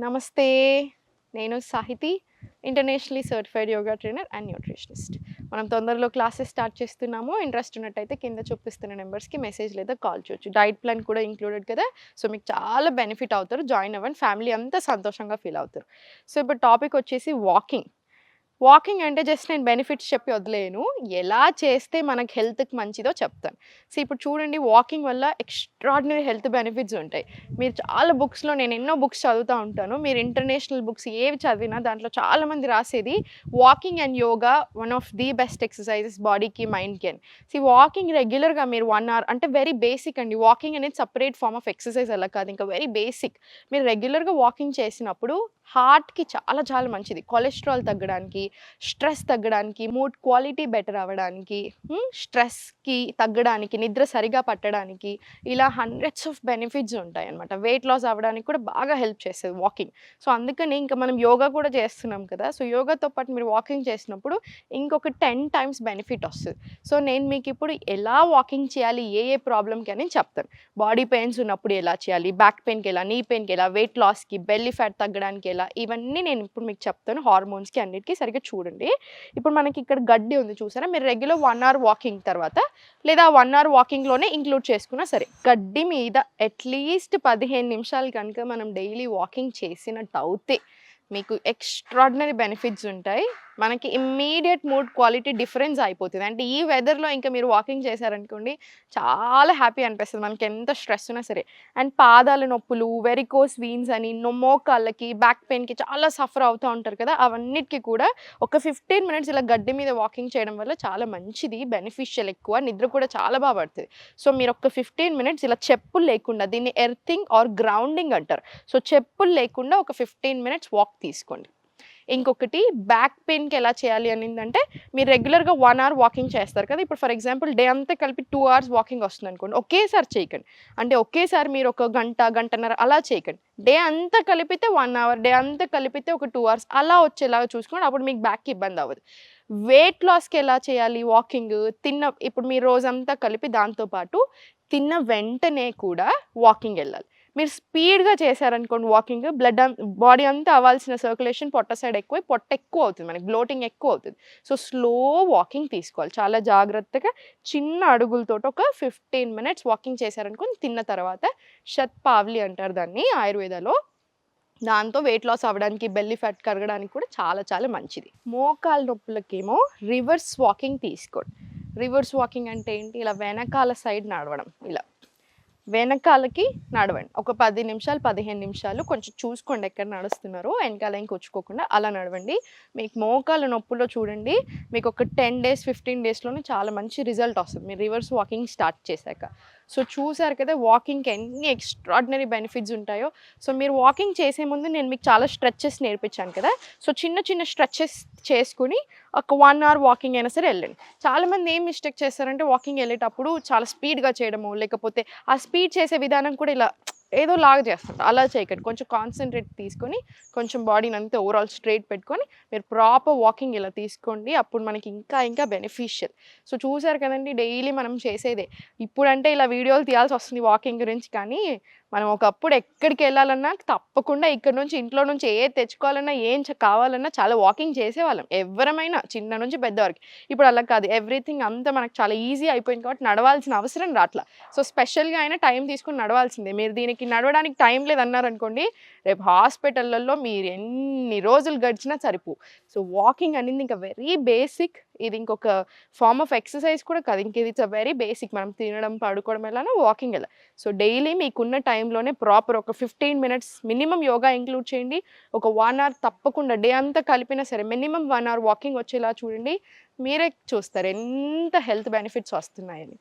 నమస్తే. నేను Sahithi internationally certified yoga trainer and nutritionist. మనం తొందరలో క్లాసెస్ స్టార్ట్ చేస్తున్నాము. ఇంట్రెస్ట్ ఉన్నట్టయితే కింద చూపిస్తున్న నెంబర్స్కి మెసేజ్ లేదా కాల్ చేయొచ్చు. డైట్ ప్లాన్ కూడా ఇంక్లూడెడ్ కదా? సో మీకు చాలా బెనిఫిట్ అవుతారు. జాయిన్ అవ్వండి. ఫ్యామిలీ అంతా సంతోషంగా ఫీల్ అవుతారు. సో ఇప్పుడు టాపిక్ వచ్చేసి వాకింగ్. వాకింగ్ అంటే జస్ట్ నేను బెనిఫిట్స్ చెప్పి వదిలేను ఎలా చేస్తే మనకు హెల్త్కి మంచిదో చెప్తాను. సో ఇప్పుడు చూడండి వాకింగ్ వల్ల ఎక్స్ట్రాడినరీ హెల్త్ బెనిఫిట్స్ ఉంటాయి. మీరు చాలా బుక్స్లో నేను ఎన్నో బుక్స్ చదువుతూ ఉంటాను. మీరు ఇంటర్నేషనల్ బుక్స్ ఏవి చదివినా దాంట్లో చాలామంది రాసేది walking and yoga one of the best exercises బాడీకి మైండ్కి అని. సో వాకింగ్ రెగ్యులర్గా మీరు వన్ అవర్ అంటే వెరీ బేసిక్ అండి. వాకింగ్ అనేది సపరేట్ ఫార్మ్ ఆఫ్ ఎక్సర్సైజ్ అలా కాదు. ఇంకా వెరీ బేసిక్. మీరు రెగ్యులర్గా వాకింగ్ చేసినప్పుడు హార్ట్కి చాలా చాలా మంచిది. కొలెస్ట్రాల్ తగ్గడానికి స్ట్రెస్ తగ్గడానికి మూడ్ క్వాలిటీ బెటర్ అవ్వడానికి స్ట్రెస్కి తగ్గడానికి నిద్ర సరిగా పట్టడానికి ఇలా హండ్రెడ్స్ ఆఫ్ బెనిఫిట్స్ ఉంటాయి అనమాట వెయిట్ లాస్ అవ్వడానికి కూడా బాగా హెల్ప్ చేస్తుంది వాకింగ్. సో అందుకని ఇంకా మనం యోగా కూడా చేస్తున్నాం కదా! సో యోగాతో పాటు మీరు వాకింగ్ చేసినప్పుడు ఇంకొక టెన్ టైమ్స్ బెనిఫిట్ వస్తుంది. సో నేను మీకు ఇప్పుడు ఎలా వాకింగ్ చేయాలి ఏ ఏ ప్రాబ్లమ్కి అని చెప్తాను. బాడీ పెయిన్స్ ఉన్నప్పుడు ఎలా చేయాలి బ్యాక్ పెయిన్కి ఎలా నీ పెయిన్కి ఎలా వెయిట్ లాస్కి బెల్లీ ఫ్యాట్ తగ్గడానికి ఎలా ఇవన్నీ నేను ఇప్పుడు మీకు చెప్తాను హార్మోన్స్కి అన్నిటికీ సరిగ్గా చూడండి. ఇప్పుడు మనకి ఇక్కడ గడ్డి ఉంది చూసారా? మీరు రెగ్యులర్ వన్ అవర్ వాకింగ్ తర్వాత లేదా వన్ అవర్ వాకింగ్లోనే ఇంక్లూడ్ చేసుకున్నా సరే గడ్డి మీద అట్లీస్ట్ పదిహేను నిమిషాలు కనుక మనం డైలీ వాకింగ్ చేసినట్టు అవుతే మీకు ఎక్స్ట్రాడినరీ బెనిఫిట్స్ ఉంటాయి. మనకి ఇమ్మీడియట్ మూడ్ క్వాలిటీ డిఫరెన్స్ అయిపోతుంది. అంటే ఈ వెదర్లో ఇంకా మీరు వాకింగ్ చేశారనుకోండి చాలా హ్యాపీ అనిపిస్తుంది. మనకి ఎంత స్ట్రెస్ ఉన్నా సరే. అండ్ పాదాల నొప్పులు వెరికోస్ వీన్స్ అని నొమ్మోకాళ్ళకి బ్యాక్ పెయిన్కి చాలా సఫర్ అవుతూ ఉంటారు కదా. అవన్నిటికీ కూడా ఒక ఫిఫ్టీన్ మినిట్స్ ఇలా గడ్డి మీద వాకింగ్ చేయడం వల్ల చాలా మంచిది బెనిఫిషియల్ ఎక్కువ నిద్ర కూడా చాలా బాగా పడుతుంది. సో మీరు ఒక ఫిఫ్టీన్ మినిట్స్ ఇలా చెప్పులు లేకుండా దీన్ని ఎర్థింగ్ ఆర్ గ్రౌండింగ్ అంటారు. సో చెప్పులు లేకుండా ఒక ఫిఫ్టీన్ మినిట్స్ వాక్ తీసుకోండి. ఇంకొకటి బ్యాక్ పెయిన్కి ఎలా చేయాలి అనిందంటే మీరు రెగ్యులర్గా వన్ అవర్ వాకింగ్ చేస్తారు కదా. ఇప్పుడు ఫర్ ఎగ్జాంపుల్ డే అంతా కలిపి టూ అవర్స్ వాకింగ్ వస్తుంది అనుకోండి ఒకేసారి చేయకండి. అంటే ఒకేసారి మీరు ఒక గంట గంటన్నర అలా చేయకండి. డే అంతా కలిపితే వన్ అవర్ డే అంతా కలిపితే ఒక టూ అవర్స్ అలా వచ్చేలాగా చూసుకోండి అప్పుడు మీకు బ్యాక్కి ఇబ్బంది అవ్వదు. వెయిట్ లాస్కి ఎలా చేయాలి వాకింగ్ తిన్న ఇప్పుడు మీరు రోజంతా కలిపి దాంతోపాటు తిన్న వెంటనే కూడా వాకింగ్ వెళ్ళాలి. మీరు స్పీడ్గా చేశారనుకోండి వాకింగ్ బ్లడ్ బాడీ అంతా అవ్వాల్సిన సర్క్యులేషన్ పొట్ట సైడ్ ఎక్కువ పొట్ట ఎక్కువ అవుతుంది మనకి బ్లోటింగ్ ఎక్కువ అవుతుంది. సో స్లో వాకింగ్ తీసుకోవాలి. చాలా జాగ్రత్తగా చిన్న అడుగులతో ఒక ఫిఫ్టీన్ మినిట్స్ వాకింగ్ చేశారనుకోండి తిన్న తర్వాత షత్పావ్లి అంటారు దాన్ని ఆయుర్వేదలో. దాంతో వెయిట్ లాస్ అవ్వడానికి బెల్లీ ఫ్యాట్ కరగడానికి కూడా చాలా చాలా మంచిది. మోకాల నొప్పులకేమో రివర్స్ వాకింగ్ తీసుకోండి. రివర్స్ వాకింగ్ అంటే ఏంటి? ఇలా వెనకాల సైడ్ నడవడం. ఇలా వెనకాలకి నడవండి. ఒక పది నిమిషాలు పదిహేను నిమిషాలు కొంచెం చూసుకోండి ఎక్కడ నడుస్తున్నారో. వెనకాల ఇంకొచ్చుకోకుండా అలా నడవండి. మీకు మోకాల నొప్పులో చూడండి. మీకు ఒక టెన్ డేస్ ఫిఫ్టీన్ డేస్లోనే చాలా మంచి రిజల్ట్ వస్తుంది. మీరు రివర్స్ వాకింగ్ స్టార్ట్ చేశాక. సో చూసారు కదా వాకింగ్కి ఎన్ని ఎక్స్ట్రాడినరీ బెనిఫిట్స్ ఉంటాయో సో మీరు వాకింగ్ చేసే ముందు నేను మీకు చాలా స్ట్రెచెస్ నేర్పించాను కదా సో చిన్న చిన్న స్ట్రెచెస్ చేసుకుని ఒక వన్ అవర్ వాకింగ్ అయినా సరే వెళ్ళండి. చాలామంది ఏం మిస్టేక్ చేస్తారంటే వాకింగ్ వెళ్ళేటప్పుడు చాలా స్పీడ్గా చేయడము లేకపోతే ఆ స్పీడ్ చేసే విధానం కూడా ఇలా ఏదో లాగా చేస్తుంటారు అలా చేయకండి. కొంచెం కాన్సన్ట్రేట్ తీసుకొని కొంచెం బాడీని అంతా ఓవరాల్ స్ట్రైట్ పెట్టుకొని మీరు ప్రాపర్ వాకింగ్ ఇలా తీసుకోండి. అప్పుడు మనకి ఇంకా ఇంకా బెనిఫిషియల్ సో చూసారు కదండి డైలీ మనం చేసేదే. ఇప్పుడంటే ఇలా వీడియోలు తీయాల్సి వస్తుంది వాకింగ్ గురించి కానీ మనం ఒకప్పుడు ఎక్కడికి వెళ్ళాలన్నా తప్పకుండా ఇక్కడ నుంచి ఇంట్లో నుంచి ఏ తెచ్చుకోవాలన్నా ఏం కావాలన్నా చాలా వాకింగ్ చేసేవాళ్ళం. ఎవరమైనా చిన్న నుంచి పెద్దవారికి ఇప్పుడు అలా కాదు. ఎవ్రీథింగ్ అంతా మనకు చాలా ఈజీ అయిపోయింది కాబట్టి నడవాల్సిన అవసరం రాట్లా. సో స్పెషల్గా అయినా టైం తీసుకుని నడవాల్సిందే. మీరు దీనికి నడవడానికి టైం లేదన్నారనుకోండి రేపు హాస్పిటళ్ళల్లో మీరు ఎన్ని రోజులు గడిచినా సరిపో సో వాకింగ్ అనేది ఇంకా వెరీ బేసిక్ ఇది ఇంకొక ఫార్మ్ ఆఫ్ ఎక్సర్సైజ్ కూడా కాదు. ఇంక ఇది ఇట్స్ వెరీ బేసిక్ మనం తినడం పడుకోవడం ఎలానో వాకింగ్ ఎలా. సో డైలీ మీకున్న టైంలోనే ప్రాపర్ ఒక fifteen minutes minimum yoga include చేయండి. ఒక వన్ అవర్ తప్పకుండా డే అంతా కలిపినా సరే మినిమం వన్ అవర్ వాకింగ్ వచ్చేలా చూడండి. మీరే చూస్తారు ఎంత హెల్త్ బెనిఫిట్స్ వస్తున్నాయని.